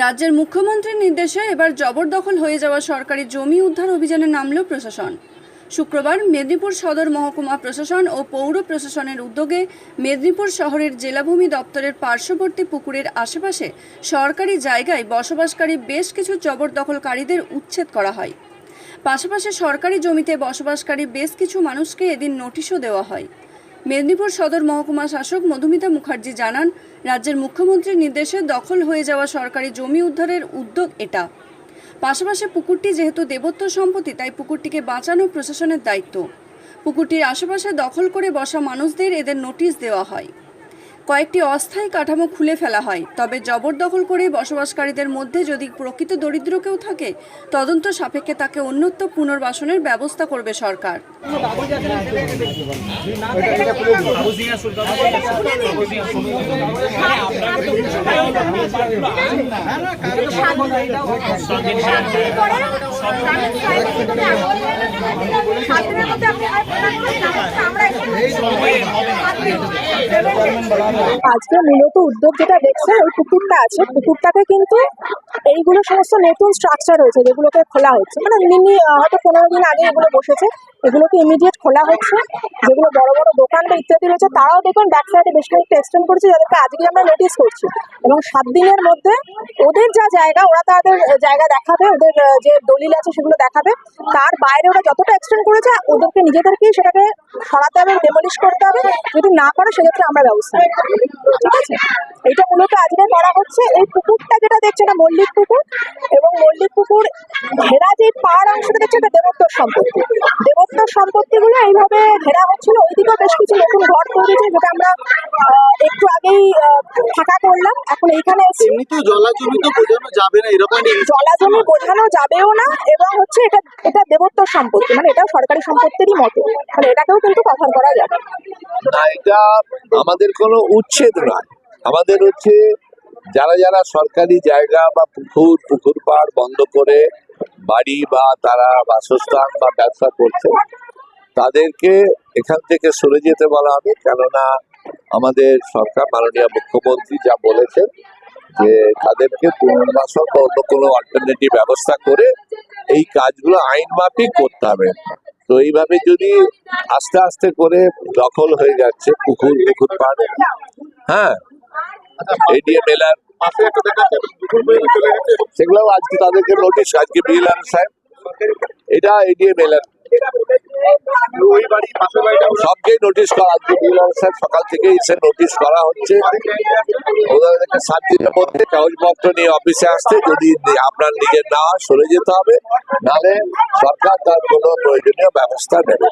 রাজ্যের মুখ্যমন্ত্রীর নির্দেশে এবার জবরদখল হয়ে যাওয়া সরকারি জমি উদ্ধার অভিযানে নামল প্রশাসন। শুক্রবার মেদিনীপুর সদর মহকুমা প্রশাসন ও পৌর প্রশাসনের উদ্যোগে মেদিনীপুর শহরের জেলাভূমি দপ্তরের পার্শ্ববর্তী পুকুরের আশেপাশে সরকারি জায়গায় বসবাসকারী বেশ কিছু জবরদখলকারীদের উচ্ছেদ করা হয়। পাশাপাশি সরকারি জমিতে বসবাসকারী বেশ কিছু মানুষকে এদিন নোটিশও দেওয়া হয়। মেদিনীপুর সদর মহকুমা শাসক মধুমিতা মুখার্জি জানান, রাজ্যের মুখ্যমন্ত্রীর নির্দেশে দখল হয়ে যাওয়া সরকারি জমি উদ্ধারের উদ্যোগ এটা। পাশাপাশি পুকুরটি যেহেতু দেবত্ব সম্পত্তি, তাই পুকুরটিকে বাঁচানো প্রশাসনের দায়িত্ব। পুকুরটির আশেপাশে দখল করে বসা মানুষদের এদের নোটিশ দেওয়া হয়। কয়েকটি অস্থায়ী কাঠামো খুলে ফেলা হয়। তবে জবরদখল করে বসবাসকারীদের মধ্যে যদি প্রকৃত দরিদ্র কেউ থাকে, তদন্ত সাপেক্ষে তাকে অন্যত্র পুনর্বাসনের ব্যবস্থা করবে সরকার। আজকে মূলত উদ্যোগ যেটা দেখছে, ওই পুকুরটা আছে। পুকুরটাতে কিন্তু এইগুলো সমস্ত নতুন স্ট্রাকচার হয়েছে, যেগুলোকে খোলা হচ্ছে। মানে মিনি হয়তো পনেরো দিন আগে এগুলো বসেছে। এগুলোকে ইমিডিয়েট খোলা হচ্ছে। যেগুলো বড় বড় দোকান বা ইত্যাদি রয়েছে, তারাও দেখুন ব্যাক বেশ কয়েকটা এক্সটেন্ড করছে, যাদেরকে আজকে আমরা নোটিস করছি। এবং সাত দিনের মধ্যে ওদের যা জায়গা, ওরা তাদের জায়গা দেখাবে, ওদের যে দলিল আছে সেগুলো দেখাবে। তার বাইরে ওরা যতটা এক্সটেন্ড করেছে, ওদেরকে নিজেদেরকেই সেটাকে সরাতে হবে ডেমলিশ করতে হবে। যদি না করে সেক্ষেত্রে আমরা ব্যবস্থা ঠিক আছে? এটা মূলত আজকে করা হচ্ছে। এই পুকুরটা যেটা দেখছে এটা মল্লিক পুকুর এবং মল্লিক পুকুর ঘেরা যে পাড় অংশটা দেখছে এটা দেবোত্তর সম্পত্তি। দেবোত্তর সম্পত্তিগুলো এইভাবে ঘেরা হচ্ছিল। ওইদিকেও বেশ কিছু নতুন ঘর তৈরি হয়েছে যেটা আমরা একটু আগেই ফাঁকা করলাম। এখন এইখানে এসে এমনি তো জলাজমি তো বোঝানো যাবে না এরকম বোঝানো যাবেও না এবং হচ্ছে এটা এটা দেবোত্তর সম্পত্তি। মানে এটাও সরকারি সম্পত্তিরই মতো। মানে এটাকেও কিন্তু কভার করা যাবে। না এটা আমাদের কোনো উচ্ছেদ নয়। আমাদের হচ্ছে যারা যারা সরকারি জায়গা বা পুকুর পুকুর পাড় বন্ধ করে বাড়ি বা তারা বাসস্থান বা ব্যবসা করছে, তাদেরকে এখান থেকে সরে যেতে বলা হবে। কেননা আমাদের সরকার, মাননীয় মুখ্যমন্ত্রী যা বলেছেন যে তাদেরকে পুনর্বাসন বা অন্য কোনো অল্টারনেটিভ ব্যবস্থা করে এই কাজগুলো আইন মাফিক করতে হবে। তো এইভাবে যদি আস্তে আস্তে করে দখল হয়ে যাচ্ছে পুকুর পুকুর পাড়ে। হ্যাঁ চলে গেছে। সেগুলো আজকে তাদেরকে নোটিশ আজকে বিএলআর সাহেব এটা এডিএম এলার ওই বাড়ি পাশের বাড়িটা ওরা সবকেই নোটিশ করা আজকে বিএলআর সাহেব সকাল থেকে এসে নোটিশ করা হচ্ছে। ওদেরকে সাত দিনের মধ্যে কাগজপত্র নিয়ে অফিসে আসতে যদি আপনার নিজের না সরে যেতে হবে। নাহলে সরকার তার কোনো প্রয়োজনীয় ব্যবস্থা নেবে।